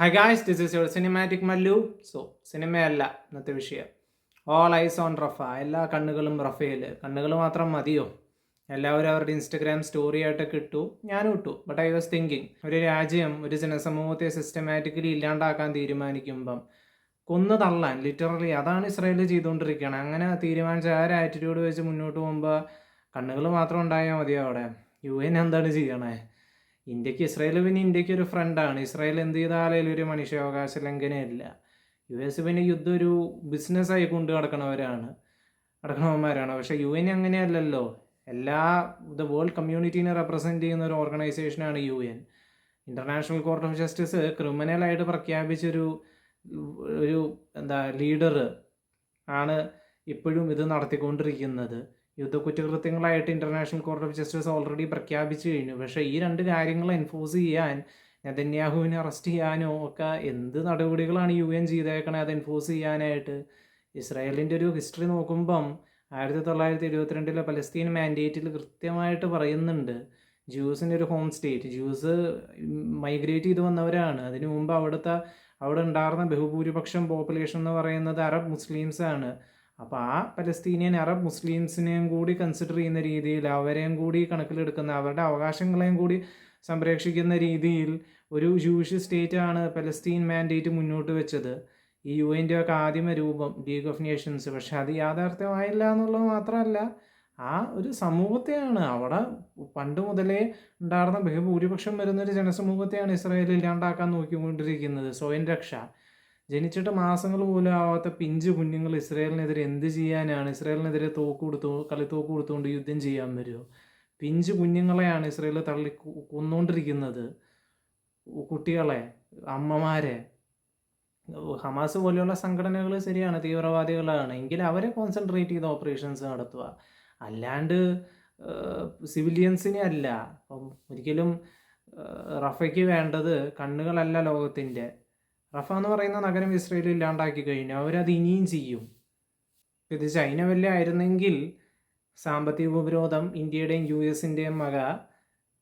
Hi guys this is your cinematic Mallu so സിനിമയല്ല ഇന്നത്തെ വിഷയം. All eyes on Rafah. എല്ലാ കണ്ണുകളും റഫയിൽ കണ്ണുകൾ മാത്രം മതിയോ? എല്ലാവരും അവരുടെ ഇൻസ്റ്റഗ്രാം സ്റ്റോറി ആയിട്ടൊക്കെ ഇട്ടു. ഞാനും ഇട്ടു. ബട്ട് ഐ വാസ് തിങ്കിങ് ഒരു രാജ്യം ഒരു ജനസമൂഹത്തെ സിസ്റ്റമാറ്റിക്കലി ഇല്ലാണ്ടാക്കാൻ തീരുമാനിക്കുമ്പം കൊന്നു തള്ളാൻ ലിറ്ററലി അതാണ് ഇസ്രായേൽ ചെയ്തുകൊണ്ടിരിക്കുകയാണ് അങ്ങനെ തീരുമാനിച്ച ആ ഒരു ആറ്റിറ്റ്യൂഡ് വെച്ച് മുന്നോട്ട് പോകുമ്പോൾ കണ്ണുകൾ മാത്രം ഉണ്ടായാൽ മതിയോ അവിടെ? യു എൻ എന്താണ് ചെയ്യണേ? ഇന്ത്യയ്ക്ക് ഇസ്രായേൽ പിന്നെ ഇന്ത്യയ്ക്ക് ഒരു ഫ്രണ്ടാണ് ഇസ്രായേൽ എന്ത് ചെയ്താലും ഒരു മനുഷ്യാവകാശ ലംഘനമില്ല. യു എസ് പിന്നെ യുദ്ധം ഒരു ബിസിനസ്സായി കൊണ്ട് നടക്കണവരാണ്. നടക്കണവന്മാരാണ്. പക്ഷേ യു എൻ അങ്ങനെയല്ലല്ലോ. എല്ലാ ദ വേൾഡ് കമ്മ്യൂണിറ്റീനെ റെപ്രസെന്റ് ചെയ്യുന്ന ഒരു ഓർഗനൈസേഷനാണ് U N. International court of justice ക്രിമിനലായിട്ട് പ്രഖ്യാപിച്ചൊരു ഒരു എന്താ ലീഡർ ആണ് ഇപ്പോഴും ഇത് നടത്തിക്കൊണ്ടിരിക്കുന്നത്. യുദ്ധക്കുറ്റകൃത്യങ്ങളായിട്ട് international court of justice already പ്രഖ്യാപിച്ചു കഴിഞ്ഞു. പക്ഷേ ഈ രണ്ട് കാര്യങ്ങൾ എൻഫോഴ്സ് ചെയ്യാൻ നെതന്യാഹുവിനെ അറസ്റ്റ് ചെയ്യാനോ ഒക്കെ എന്ത് നടപടികളാണ് യു എൻ ചെയ്തേക്കണേ അത് എൻഫോഴ്സ് ചെയ്യാനായിട്ട് ഇസ്രായേലിന്റെ ഒരു ഹിസ്റ്ററി നോക്കുമ്പം ആയിരത്തി തൊള്ളായിരത്തി എഴുപത്തിരണ്ടിലെ പലസ്തീൻ മാൻഡേറ്റിൽ കൃത്യമായിട്ട് പറയുന്നുണ്ട്. ജ്യൂസിന്റെ ഒരു ഹോം സ്റ്റേറ്റ് ജ്യൂസ് മൈഗ്രേറ്റ് ചെയ്ത് വന്നവരാണ്. അതിനു മുമ്പ് അവിടുത്തെ അവിടെ ഉണ്ടായിരുന്ന ബഹുഭൂരിപക്ഷം പോപ്പുലേഷൻ എന്ന് പറയുന്നത് അറബ് മുസ്ലിംസാണ് അപ്പോൾ ആ പലസ്തീനിയൻ അറബ് മുസ്ലിംസിനെയും കൂടി കൺസിഡർ ചെയ്യുന്ന രീതിയിൽ അവരെയും കൂടി കണക്കിലെടുക്കുന്ന അവരുടെ അവകാശങ്ങളെയും കൂടി സംരക്ഷിക്കുന്ന രീതിയിൽ ഒരു ജൂഷ് സ്റ്റേറ്റ് ആണ് പലസ്തീൻ മാൻഡേറ്റ് മുന്നോട്ട് വെച്ചത്. ഈ യു എന്റെ ഒക്കെ ആദ്യമ രൂപം ലീഗ് ഓഫ് നേഷൻസ് പക്ഷെ അത് യാഥാർത്ഥ്യമായില്ല എന്നുള്ളത് മാത്രമല്ല ആ ഒരു സമൂഹത്തെയാണ്. അവിടെ പണ്ട് മുതലേ ഉണ്ടായിരുന്ന ബഹുഭൂരിപക്ഷം വരുന്നൊരു ജനസമൂഹത്തെയാണ് ഇസ്രായേൽ ഇല്ലാണ്ടാക്കാൻ നോക്കിക്കൊണ്ടിരിക്കുന്നത്. സ്വയം രക്ഷ ജനിച്ചിട്ട് മാസങ്ങൾ പോലും ആവാത്ത പിഞ്ച് കുഞ്ഞുങ്ങൾ ഇസ്രയേലിനെതിരെ എന്ത് ചെയ്യാനാണ്? ഇസ്രയേലിനെതിരെ തോക്ക് കൊടുത്തു കളിത്തോക്ക് കൊടുത്തുകൊണ്ട് യുദ്ധം ചെയ്യാൻ വരുമോ പിഞ്ച് കുഞ്ഞുങ്ങളെയാണ് ഇസ്രയേൽ തള്ളി കൊന്നുകൊണ്ടിരിക്കുന്നത് കുട്ടികളെ അമ്മമാരെ. ഹമാസ് പോലെയുള്ള സംഘടനകൾ ശരിയാണ് തീവ്രവാദികളാണ്. എങ്കിൽ അവരെ കോൺസെൻട്രേറ്റ് ചെയ്ത് ഓപ്പറേഷൻസ് നടത്തുക. അല്ലാണ്ട് സിവിലിയൻസിനെ അല്ല. ഒരിക്കലും റഫയ്ക്ക് വേണ്ടത് കണ്ണുകളല്ല ലോകത്തിന്റെ. റഫ എന്ന് പറയുന്ന നഗരം ഇസ്രയേൽ ഇല്ലാണ്ടാക്കി കഴിഞ്ഞു. അവരത് ഇനിയും ചെയ്യും. ഇത് ചൈന വല്ല ആയിരുന്നെങ്കിൽ സാമ്പത്തിക ഉപരോധം ഇന്ത്യയുടെയും യു എസിന്റെയും മക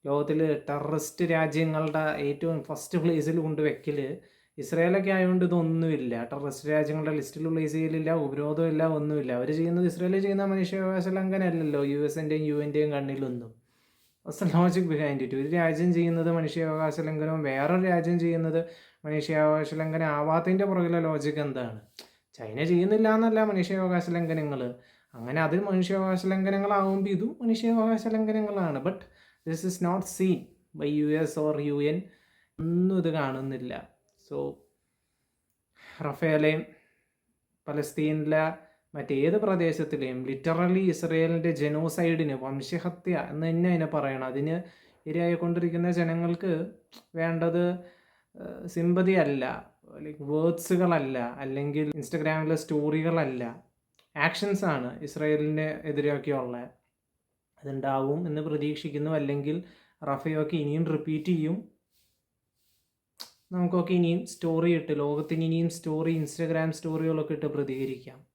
ലോകത്തിൽ ടെററിസ്റ്റ് രാജ്യങ്ങളുടെ ഏറ്റവും ഫസ്റ്റ് പ്ലേസിൽ കൊണ്ട് വെക്കൽ ഇസ്രായേലൊക്കെ ആയതുകൊണ്ട് ഇതൊന്നുമില്ല. ടെററിസ്റ്റ് രാജ്യങ്ങളുടെ ലിസ്റ്റിൽ പ്ലേസ് ചെയ്യലില്ല ഉപരോധമില്ല ഒന്നുമില്ല. അവർ ചെയ്യുന്നത് ഇസ്രായേൽ ചെയ്യുന്ന മനുഷ്യാവകാശ ലംഘനമല്ലല്ലോ. യു എസിന്റെയും യു എന്റെയും കണ്ണിലൊന്നും. ലോജിക് ബിഹൈൻഡ് ഇറ്റ് ഒരു രാജ്യം ചെയ്യുന്നത് മനുഷ്യാവകാശ ലംഘനവും വേറൊരു രാജ്യം ചെയ്യുന്നത് മനുഷ്യാവകാശ ലംഘനം ആവാത്തതിന്റെ പുറകിലെ ലോജിക്ക് എന്താണ്? ചൈന ചെയ്യുന്നില്ല എന്നല്ല മനുഷ്യാവകാശ ലംഘനങ്ങൾ അങ്ങനെ അത് മനുഷ്യാവകാശ ലംഘനങ്ങളാവുമ്പോൾ ഇതും മനുഷ്യാവകാശ ലംഘനങ്ങളാണ് but this is not seen by U S or U N ഒന്നും ഇത് കാണുന്നില്ല. സോ റഫേലയും പലസ്തീനിലെ മറ്റേത് പ്രദേശത്തിലെയും ലിറ്ററലി ഇസ്രയേലിന്റെ ജനോസൈഡിന് വംശഹത്യ എന്ന് തന്നെ അതിനെ പറയണം. അതിന് ഇരയായിക്കൊണ്ടിരിക്കുന്ന ജനങ്ങൾക്ക് വേണ്ടത് സിമ്പതി അല്ല ലൈക്ക് വേർഡ്സുകളല്ല അല്ലെങ്കിൽ ഇൻസ്റ്റഗ്രാമിലെ സ്റ്റോറികളല്ല. ആക്ഷൻസ് ആണ് ഇസ്രായേലിന്റെ എതിരെയൊക്കെയുള്ള. അതുണ്ടാവും എന്ന് പ്രതീക്ഷിക്കുന്നു. അല്ലെങ്കിൽ റഫയൊക്കെ ഇനിയും റിപ്പീറ്റ് ചെയ്യും. നമുക്കൊക്കെ ഇനിയും സ്റ്റോറി ഇട്ട് ലോകത്തിന് ഇനിയും സ്റ്റോറി ഇൻസ്റ്റഗ്രാം സ്റ്റോറികളൊക്കെ ഇട്ട് പ്രതികരിക്കാം.